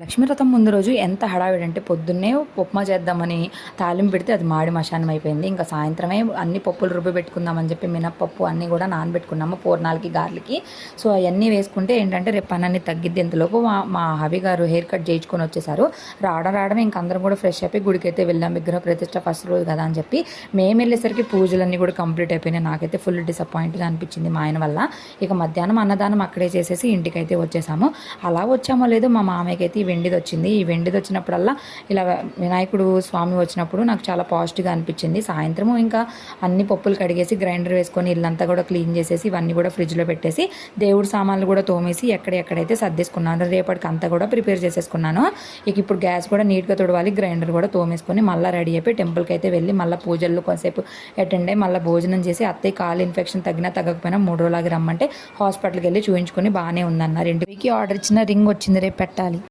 లక్ష్మీరథం ముందు రోజు ఎంత హడావిడంటే పొద్దున్నే ఉప్మా చేద్దామని తాలింపు పెడితే అది మాడి మశానం అయిపోయింది. ఇంకా సాయంత్రమే అన్ని పప్పులు రుబ్బి పెట్టుకుందామని చెప్పి మినప్పప్పు అన్నీ కూడా నానబెట్టుకున్నాము పూర్ణాలకి గార్లకి సో అవన్నీ వేసుకుంటే ఏంటంటే రేపు పని అన్ని తగ్గిద్ది. ఇంతలోపు మా మా హవి గారు హెయిర్ కట్ చేయించుకొని వచ్చేసారు. రావడం రావడం ఇంక అందరం కూడా ఫ్రెష్ అయిపోయి గుడికైతే వెళ్ళాం. విగ్రహ ప్రతిష్ట ఫస్ట్ రోజు కదా అని చెప్పి మేము వెళ్ళేసరికి పూజలన్నీ కూడా కంప్లీట్ అయిపోయినాయి. నాకైతే ఫుల్ డిసప్పాయింట్గా అనిపించింది మా ఆయన వల్ల. ఇక మధ్యాహ్నం అన్నదానం అక్కడే చేసేసి ఇంటికైతే వచ్చేసాము. అలా వచ్చామో లేదో మా మామయ్యకి అయితే వెండిది వచ్చింది ఈ వెండిది వచ్చినప్పుడల్లా ఇలా వినాయకుడు స్వామి వచ్చినప్పుడు నాకు చాలా పాజిటివ్గా అనిపించింది. సాయంత్రము ఇంకా అన్ని పప్పులు కడిగేసి గ్రైండర్ వేసుకొని ఇల్లంతా కూడా క్లీన్ చేసేసి ఇవన్నీ కూడా ఫ్రిడ్జ్లో పెట్టేసి దేవుడి సామాన్లు కూడా తోమేసి ఎక్కడెక్కడైతే సర్దేసుకున్నాను రేపటికి అంతా కూడా ప్రిపేర్ చేసేసుకున్నాను. ఇక ఇప్పుడు గ్యాస్ కూడా నీట్గా తుడవాలి గ్రైండర్ కూడా తోమేసుకొని మళ్ళీ రెడీ అయిపోయి టెంపుల్కి అయితే వెళ్ళి మళ్ళీ పూజల్లో కొంతసేపు అటెండ్ అయ్యి మళ్ళీ భోజనం చేసి అత్తయ్య కాలు ఇన్ఫెక్షన్ తగ్గినా తగ్గకపోయినా మూడు రోజులకి రమ్మంటే హాస్పిటల్కి వెళ్ళి చూపించుకొని బాగానే ఉందన్నారు. ఇంటికి ఆర్డర్ ఇచ్చిన రింగ్ వచ్చింది రేపు పెట్టాలి.